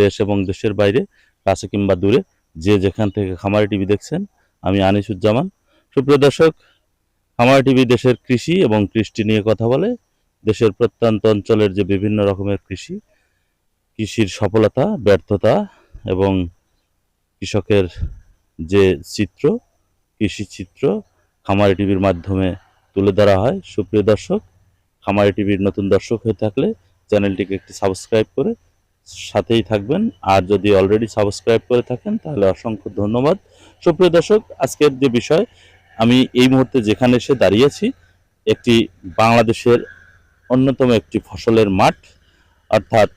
দেশ এবং দেশের বাইরে, কাছে কিংবা দূরে, যে যেখান থেকে খামারি টিভি দেখছেন, আমি আনিসুজ্জামান। সুপ্রিয় দর্শক, খামারি টিভি দেশের কৃষি এবং কৃষ্টি নিয়ে কথা বলে, দেশের প্রত্যন্ত অঞ্চলের যে বিভিন্ন রকমের কৃষি, কৃষির সফলতা, ব্যর্থতা এবং কৃষকের যে চিত্র, কৃষি চিত্র খামারি টিভির মাধ্যমে তুলে ধরা হয়। সুপ্রিয় দর্শক, খামারি টিভির নতুন দর্শক হয়ে থাকলে চ্যানেলটিকে একটি সাবস্ক্রাইব করে সাথেই থাকবেন। আর যদি অলরেডি সাবস্ক্রাইব করে থাকেন, তাহলে অসংখ্য ধন্যবাদ। সুপ্রিয় দর্শক, আজকের যে বিষয়, আমি এই মুহূর্তে যেখানে এসে দাঁড়িয়েছি একটি বাংলাদেশের অন্যতম একটি ফসলের মাঠ, অর্থাৎ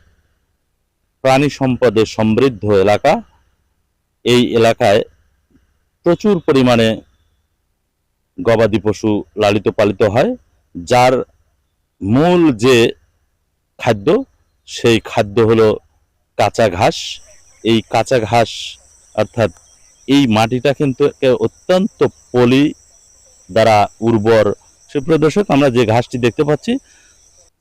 প্রাণী সম্পদে সমৃদ্ধ এলাকা। এই এলাকায় প্রচুর পরিমাণে গবাদি পশু লালিত পালিত হয়, যার মূল যে খাদ্য, সেই খাদ্য হলো কাঁচা ঘাস। এই কাঁচা ঘাস, অর্থাৎ এই মাটিটা কিন্তু অত্যন্ত পলি দ্বারা উর্বর। সুপ্রিয় দর্শক, আমরা যে ঘাসটি দেখতে পাচ্ছি,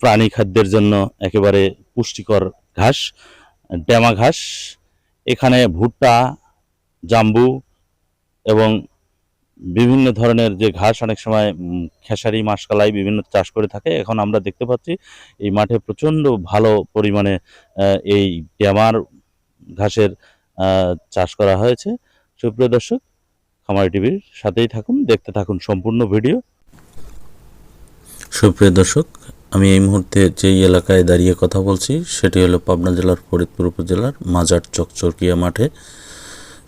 প্রাণী খাদ্যের জন্য একেবারে পুষ্টিকর ঘাস ড্যামা ঘাস। এখানে ভুট্টা, জাম্বু এবং বিভিন্ন ধরনের যে ঘাস অনেক সময় খেসারি, মাসকালাই বিভিন্ন চাষ করে থাকে। এখন আমরা দেখতে পাচ্ছি এই মাঠে প্রচণ্ড ভালো পরিমাণে এই ড্যামার ঘাসের চাষ করা হয়েছে। সুপ্রিয় দর্শক, খামারি টিভির সাথেই থাকুন, দেখতে থাকুন সম্পূর্ণ ভিডিও। সুপ্রিয় দর্শক, আমি এই মুহূর্তে যেই এলাকায় দাঁড়িয়ে কথা বলছি, সেটি হলো পাবনা জেলার ফরিদপুর উপজেলার মাজার চকচরকিয়া মাঠে।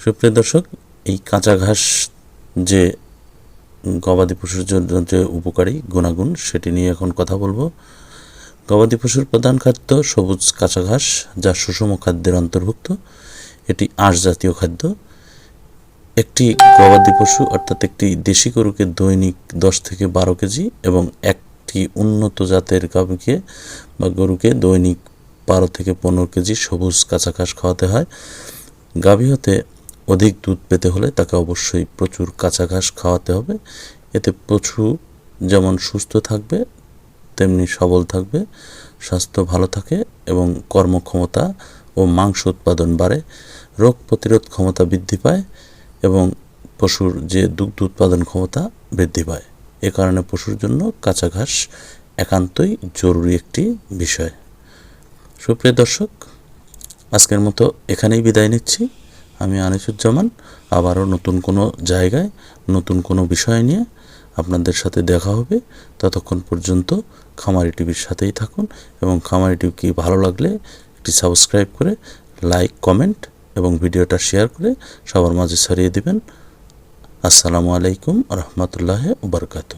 সুপ্রিয় দর্শক, এই কাঁচা ঘাস যে গবাদি পশুর জন্য যে উপকারী গুণাগুণ, সেটি নিয়ে এখন কথা বলব। গবাদি পশুর প্রধান খাদ্য সবুজ কাঁচা ঘাস, যা সুষম খাদ্যের অন্তর্ভুক্ত। এটি আঁশ জাতীয় খাদ্য। একটি গবাদি পশু, অর্থাৎ একটি দেশি গরুকে দৈনিক দশ থেকে বারো কেজি এবং একটি উন্নত জাতের গাভীকে বা গরুকে দৈনিক বারো থেকে পনেরো কেজি সবুজ কাঁচা ঘাস খাওয়াতে হয়। গাভী হতে অধিক দুধ পেতে হলে তাকে অবশ্যই প্রচুর কাঁচা ঘাস খাওয়াতে হবে। এতে পশু যেমন সুস্থ থাকবে, তেমনি সবল থাকবে, স্বাস্থ্য ভালো থাকে এবং কর্মক্ষমতা ও মাংস উৎপাদন বাড়ে, রোগ প্রতিরোধ ক্ষমতা বৃদ্ধি পায় এবং পশুর যে দুগ্ধ উৎপাদন ক্ষমতা বৃদ্ধি পায়। এ কারণে পশুর জন্য কাঁচা ঘাস একান্তই জরুরি একটি বিষয়। সুপ্রিয় দর্শক, আজকের মতো এখানেই বিদায় নিচ্ছি। আমি আনিসুজ্জামান, আবারও নতুন কোনো জায়গায়, নতুন কোনো বিষয় নিয়ে আপনাদের সাথে দেখা হবে। ততক্ষণ পর্যন্ত খামারি টিভির সাথেই থাকুন এবং খামারি টিভি ভালো লাগলে একটি সাবস্ক্রাইব করে, লাইক, কমেন্ট এবং ভিডিওটা শেয়ার করে সবার মাঝে ছড়িয়ে দিবেন। আসসালামু আলাইকুম, রহমতুল্লাহ বারকাতু